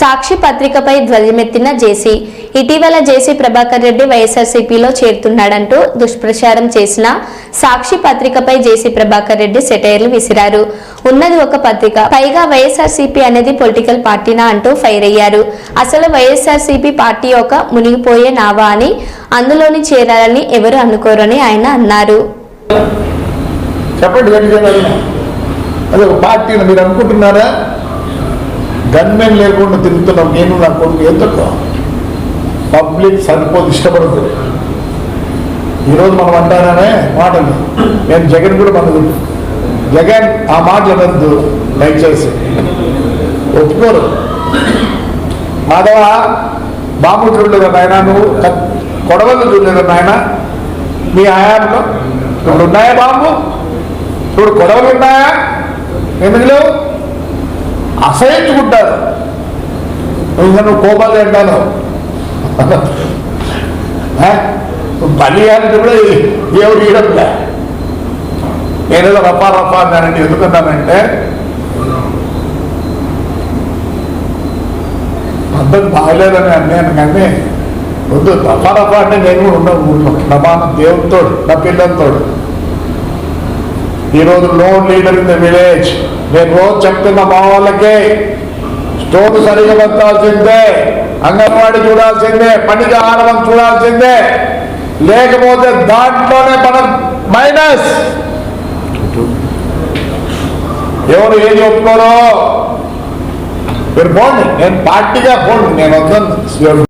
సాక్షి పత్రికపై ధ్వజమెత్తిన జేసీ. ఇటీవల జేసీ ప్రభాకర్ రెడ్డి వైఎస్ఆర్సీపీలో చేరుతున్నాడంటూ దుష్ప్రచారం చేసిన సాక్షి పత్రికపై జేసీ ప్రభాకర్ రెడ్డి సెటైర్లు విసిరారు. ఉన్నది ఒక పత్రిక. పైగా వైఎస్ఆర్సీపీ అనేది పొలిటికల్ పార్టీనా అంటూ ఫైర్ అయ్యారు. అసలు వైఎస్ఆర్సీపీ పార్టీ ఒక మునిగిపోయే నావా అని అందులోని చేరాలని ఎవరు అనుకోరని ఆయన అన్నారు. చెప్పండి పార్టీని మీరు అనుకుంటున్నారా? గన్మెన్ లేకుండా తిరుగుతున్నాం నేను నా కొడుకు ఎందుకు? పబ్లిక్ సరిపోదు ఇష్టపడదు. ఈరోజు మనం అంటానే మాటలు. నేను జగన్ కూడా మనకు జగన్ ఆ మాటలు అనద్దు దయచేసి. ఒప్పుకోరు. మాధవ బాంబు చూడలేదు నాయన నువ్వు? కొడవలు చూడలేదు నాయన? మీ హయాంలో ఇప్పుడు ఉన్నాయా బాబు? ఇప్పుడు గొడవలు ఉన్నాయా? ఎందుకు లేవు? అసహించుకుంటారు ఇంకా నువ్వు కోపాలు అంటాను బలి అంటే కూడా ఎవరు ఇయడంలే నేనేదో రఫా రఫా అన్నానంటే ఎందుకన్నానంటే పద్ధతి బాగలేదని అన్నాను కానీ వద్దు రఫా రఫా అంటే నేను కూడా ఉన్నాను ఊళ్ళో ప్రమాణం దేవుడితోడు నా పిల్లలతోడు ఈరోజు no leader in the village. నేను రోజు చెప్తున్న మా వాళ్ళకి స్టోర్ సరిగా పెట్టాల్సిందే అంగన్వాడి చూడాల్సిందే పనికి ఆహారం చూడాల్సిందే. లేకపోతే దాంట్లోనే మనం మైనస్. ఎవరు ఏం చెప్తున్నారో? మీరు పోండి నేను పార్టీగా పోండి నేను వద్దాను